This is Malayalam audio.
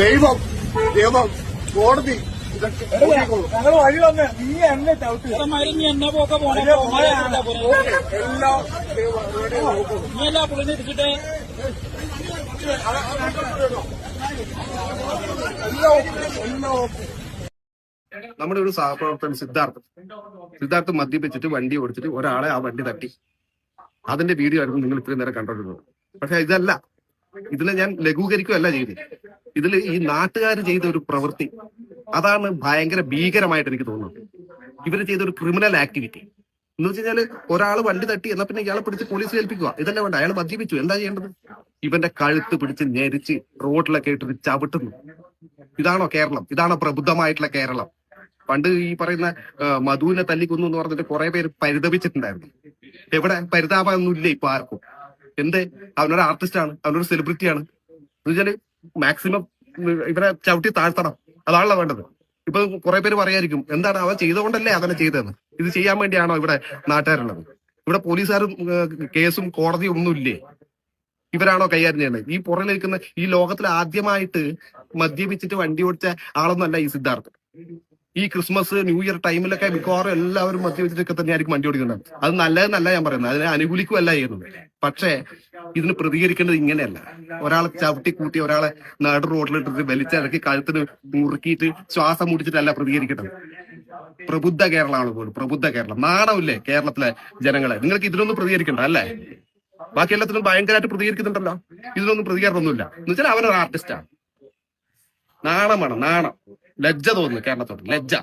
ദൈവം ദൈവം കോടതി. ഞങ്ങൾ വഴി വന്ന് നീ എന്നെ ചവിട്ടി നീ എന്നെ പോക്കെ പോണേ. എല്ലാം ദൈവം ഇവിടെ നീ എല്ലാ പുള്ളിനെ എല്ലാം ഓക്കെ എല്ലാം ഓക്കെ നമ്മുടെ ഒരു സഹപ്രവർത്തകൻ സിദ്ധാർത്ഥ്. സിദ്ധാർത്ഥ് മദ്യപിച്ചിട്ട് വണ്ടി ഓടിച്ചിട്ട് ഒരാളെ ആ വണ്ടി തട്ടി. അതിന്റെ വീഡിയോ ആയിരുന്നു നിങ്ങൾ ഇത്രയും നേരം കണ്ടോണ്ടിരുന്നത്. പക്ഷെ ഇതല്ല. ഇതിനെ ഞാൻ ലഘൂകരിക്കുകയല്ല ചെയ്തത്. ഇതിൽ ഈ നാട്ടുകാർ ചെയ്ത ഒരു പ്രവൃത്തി അതാണ് ഭയങ്കര ഭീകരമായിട്ട് എനിക്ക് തോന്നുന്നത്. ഇവർ ചെയ്ത ഒരു ക്രിമിനൽ ആക്ടിവിറ്റി എന്ന് വെച്ച് കഴിഞ്ഞാൽ ഒരാൾ വണ്ടി തട്ടി എന്നാ പിന്നെ ഇയാളെ പിടിച്ച് പോലീസ് ഏൽപ്പിക്കുക. ഇതന്നെ വേണ്ട അയാൾ മദ്യപിച്ചു എന്താ ചെയ്യേണ്ടത്? ഇവന്റെ കഴുത്ത് പിടിച്ച് ഞെരിച്ച് റോഡിലൊക്കെ ഇട്ടിട്ട് ചവിട്ടുന്നു. ഇതാണോ കേരളം? ഇതാണോ പ്രബുദ്ധമായിട്ടുള്ള കേരളം. പണ്ട് ഈ പറയുന്ന മധുവിനെ തല്ലിക്കൊന്നു എന്ന് പറഞ്ഞിട്ട് കുറെ പേര് പരിതപിച്ചിട്ടുണ്ടായിരുന്നു. എവിടെ? പരിതാപമൊന്നുമില്ല ഇപ്പൊ ആർക്കും. എന്തേ? അവനൊരു ആർട്ടിസ്റ്റ് ആണ്. അവനൊരു സെലിബ്രിറ്റിയാണ് എന്ന് വെച്ചാൽ മാക്സിമം ഇവരെ ചവിട്ടി താഴ്ത്തണം. അതാണല്ലോ വേണ്ടത്. ഇപ്പൊ കുറെ പേര് പറയായിരിക്കും എന്താണ് അവൻ ചെയ്തുകൊണ്ടല്ലേ അതന്നെ ചെയ്തതെന്ന്? ഇത് ചെയ്യാൻ വേണ്ടിയാണോ ഇവിടെ നാട്ടുകാരുള്ളത്? ഇവിടെ പോലീസുകാരും കേസും കോടതിയും ഒന്നുമില്ലേ? ഇവരാണോ കൈകാര്യം ചെയ്യുന്നത് ഈ പുറകിൽ നിൽക്കുന്ന ഈ ലോകത്തിൽ ആദ്യമായിട്ട് മദ്യപിച്ചിട്ട് വണ്ടി ഓടിച്ച ആളൊന്നല്ല ഈ സിദ്ധാർത്ഥ്. ഈ ക്രിസ്മസ് ന്യൂ ഇയർ ടൈമിലൊക്കെ മിക്കവാറും എല്ലാവരും മദ്യപിച്ചിട്ടൊക്കെ തന്നെയായിരിക്കും വണ്ടി ഓടിക്കുന്നത്. അത് നല്ലതെന്നല്ല ഞാൻ പറയുന്നത്. അതിനെ അനുകൂലിക്കുകയല്ല ചെയ്യുന്നത്. പക്ഷേ ഇതിന് പ്രതികരിക്കേണ്ടത് ഇങ്ങനെയല്ല. ഒരാളെ ചവിട്ടി കൂട്ടി ഒരാളെ നാട് റോഡിലിട്ടിട്ട് വലിച്ചിറക്കി കഴുത്തിന് മുറുക്കിയിട്ട് ശ്വാസം മുടിച്ചിട്ടല്ല പ്രതികരിക്കേണ്ടത്. പ്രബുദ്ധ കേരളമാണ് പോലും. പ്രബുദ്ധ കേരളം. നാണമില്ലേ കേരളത്തിലെ ജനങ്ങളെ? നിങ്ങൾക്ക് ഇതിനൊന്നും പ്രതികരിക്കണ്ട അല്ലേ? ബാക്കി എല്ലാത്തിനും ഭയങ്കരമായിട്ട് പ്രതികരിക്കുന്നുണ്ടല്ലോ. ഇതിനൊന്നും പ്രതികരണമൊന്നുമില്ല എന്ന് വെച്ചാൽ അവനൊരു ആർട്ടിസ്റ്റാണ് നാണം വേണം നാണം. ലജ്ജ തോന്നുന്നു കേരളത്തോട് ലജ്ജ.